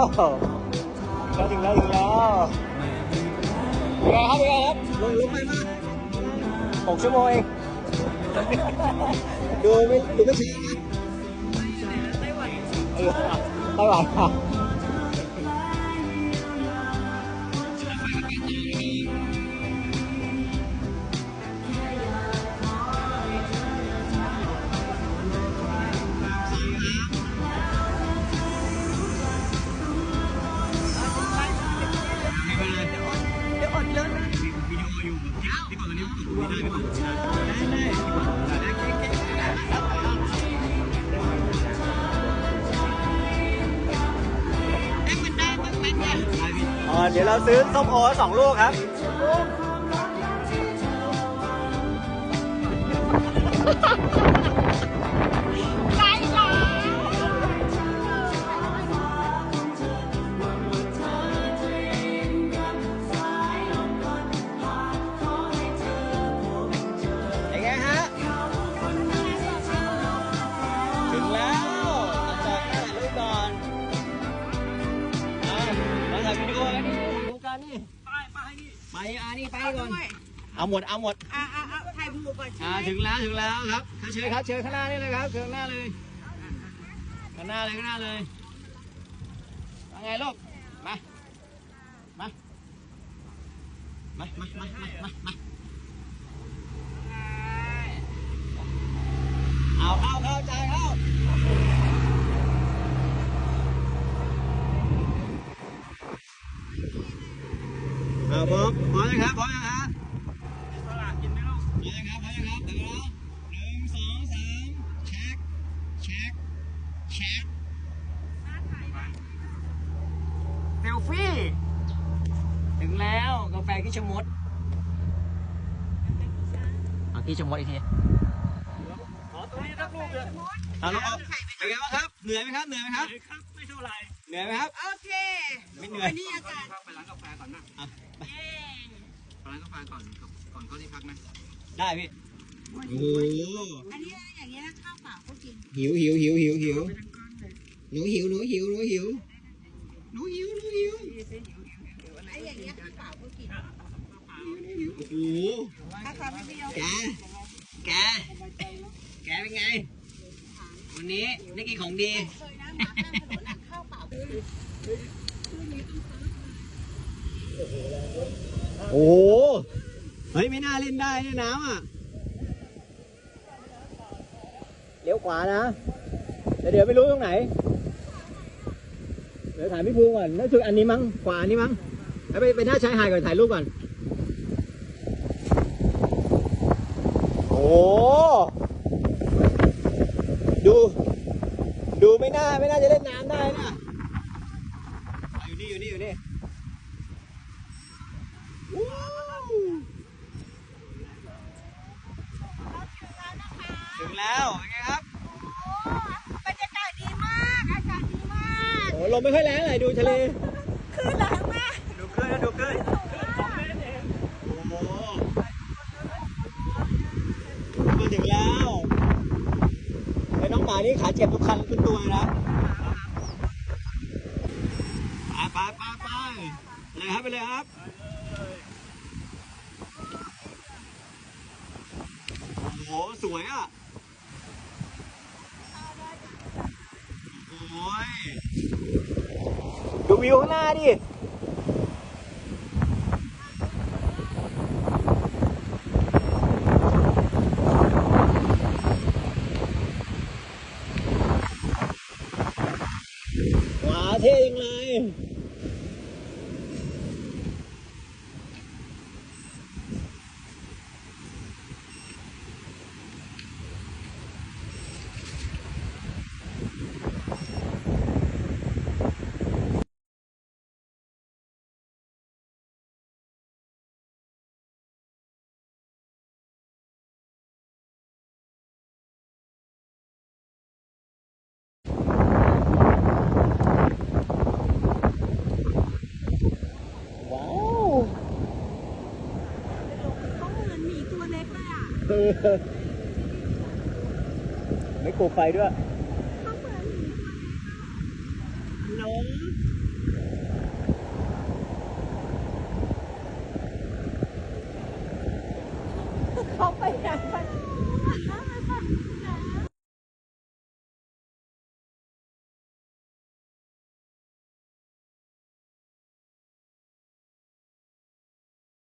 เราถึงแล้วถึงแล้วเป็นไงครับเป็นไงครับลงลงไปมาหกชั่วโมงเองดูไม่ดูไม่ชี้นะไต้หวันเออไต้หวัน ที่ก่อนตอนนี้กดไม่ได้ไม่กดไม่ได้ได้ได้ให้มันได้บ้างไหมเนี่ยอ๋อเดี๋ยวเราซื้อส้มโอสองลูกครับ นี่ไปอ่านี่ไปก่อน เอาหมดเอาหมดอ่าอ่าอ่าถ่พูบก่อนอ่าถึงแล้วถึงแล้วครับเชิญครับเชิญข้างหน้านี่เลยครับเชิญขาหน้าเลยข้างหน้าเลยข้างหน้าเลยว่าไงลูกมามามามามามามาเอาเข้าเข้าใจ พร้อมพร้อมยังครับพร้อมยังฮะสลากกินไหมลูกพร้อมยังครับพร้อมยังครับเดี๋ยวหนึ่งสองสามเช็คเช็คเช็คเซลฟี่ ถึงแล้วกาแฟขี้ชะมดเอาขี้ชะมดอีกทีขอตรงนี้รับลูกเลยเอาลูกเอาเป็นไงบ้างครับ เหนื่อยไหมครับ เหนื่อยไหมครับ ไม่เท่าไหร่ เหนื่อยไหมครับ โอเคไม่เหนื่อย วันนี้อากาศไปร้านกาแฟก่อนนะอะไปเย้ไปร้านกาแฟก่อนก่อนเข้าที่พักนะได้พี่โอ้โหอันนี้อย่างเงี้ยนะข้าวเปล่าก็กินหิวหิวหิวหิวหิวหนูหิวหนูหิวหนูหิวหนูหิวหนูหิวไอ้อย่างเงี้ยข้าวเปล่าก็กินโอ้โหถ้าความไม่เปรี้ยวแกแกแกเป็นไง วันนี้ได้กินของดี เคยนะหมาข้างถนนน่ะข้าวเปล่า โอ้โห เฮ้ย ไม่น่าเล่นได้เนี่ยน้ำอะ เลี้ยวขวานะแต่เดี๋ยวไม่รู้ตรงไหน เดี๋ยวถ่ายพี่ภูก่อนน่าจะอันนี้มั้ง ขวาอันนี้มั้ง ไปไปหน้าชายหาดก่อนถ่ายรูปก่อน โอ้ ดู ดูไม่น่าไม่น่าจะเล่นน้ำได้นะอะอยู่นี่อยู่นี่อยู่นี่วู้ถึงแล้วเป็นไงครับบรรยากาศดีมากอากาศดีมากโอ้ลมไม่ค่อยแรงเลยดูทะเลคลื่นแรงมากดูคลื่นนะดูคลื่นโอ้โหมาถึงแล้วไอ้น้องหมานี่ขา เจ็บทุกคันทุกตัวนะไปไปไปไปเลยครับไปเลยครับโอ้โหสวยอะโอ้ยดูวิวข้างหน้าดิ ไม่โคไฟด้วยน้อง